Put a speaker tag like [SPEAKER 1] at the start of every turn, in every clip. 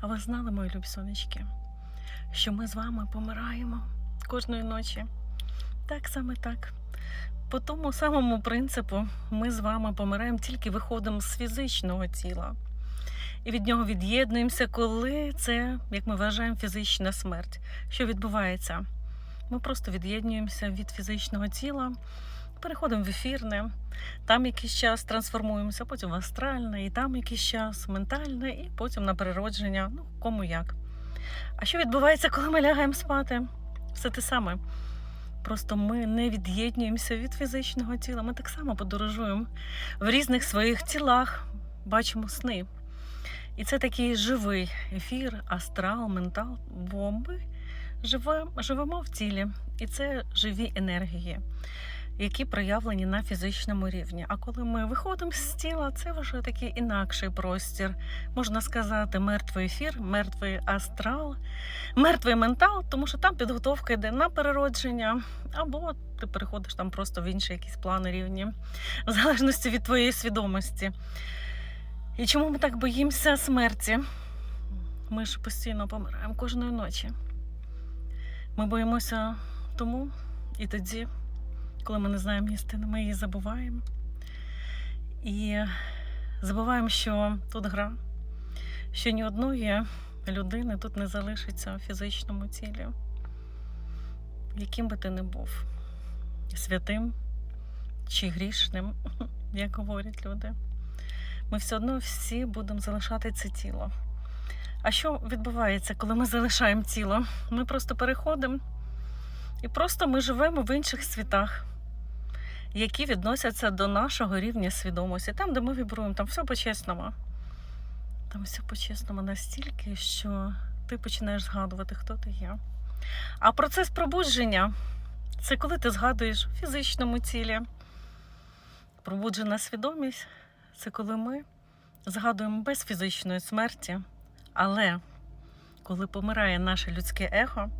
[SPEAKER 1] А ви знали, мої любі сонечки, що ми з вами помираємо кожної ночі? Так саме так. По тому самому принципу ми з вами помираємо, тільки виходимо з фізичного тіла. І від нього від'єднуємося, коли це, як ми вважаємо, фізична смерть. Що відбувається? Ми просто від'єднуємося від фізичного тіла, переходимо в ефірне, там якийсь час трансформуємося, потім в астральне, і там якийсь час ментальне, і потім на переродження, ну кому як. А що відбувається, коли ми лягаємо спати? Все те саме. Просто ми не від'єднуємося від фізичного тіла. Ми так само подорожуємо в різних своїх тілах, бачимо сни. І це такий живий ефір, астрал, ментал, бо ми живемо, живемо в тілі. І це живі енергії, які проявлені на фізичному рівні. А коли ми виходимо з тіла, це вже такий інакший простір. Можна сказати, мертвий ефір, мертвий астрал, мертвий ментал, тому що там підготовка йде на переродження, або ти переходиш там просто в інші якісь плани рівні, в залежності від твоєї свідомості. І чому ми так боїмося смерті? Ми ж постійно помираємо кожної ночі. Ми боїмося тому і тоді, коли ми не знаємо істини, ми її забуваємо. І забуваємо, що тут гра, що ні одної людини тут не залишиться в фізичному тілі, яким би ти не був, святим чи грішним, як говорять люди. Ми все одно всі будемо залишати це тіло. А що відбувається, коли ми залишаємо тіло? Ми просто переходимо і просто ми живемо в інших світах, які відносяться до нашого рівня свідомості. Там, де ми вібруємо, там все по-чесному. Там все по-чесному настільки, що ти починаєш згадувати, хто ти є. А процес пробудження це коли ти згадуєш в фізичному тілі. Пробуджена свідомість це коли ми згадуємо без фізичної смерті, але коли помирає наше людське его,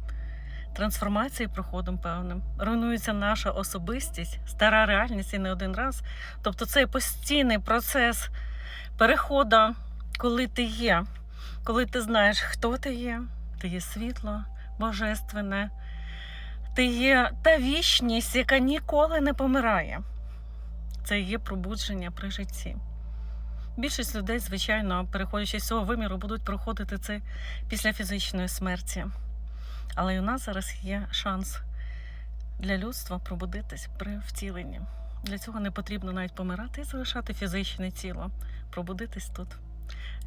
[SPEAKER 1] трансформації проходом певним, руйнується наша особистість, стара реальність і не один раз. Тобто цей постійний процес переходу, коли ти є, коли ти знаєш, хто ти є, ти є світло, божественне, ти є та вічність, яка ніколи не помирає. Це є пробудження при житті. Більшість людей, звичайно, переходячи з цього виміру, будуть проходити це після фізичної смерті. Але й у нас зараз є шанс для людства пробудитись при втіленні. Для цього не потрібно навіть помирати і залишати фізичне тіло, пробудитись тут.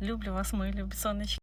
[SPEAKER 1] Люблю вас, мої любі сонечки.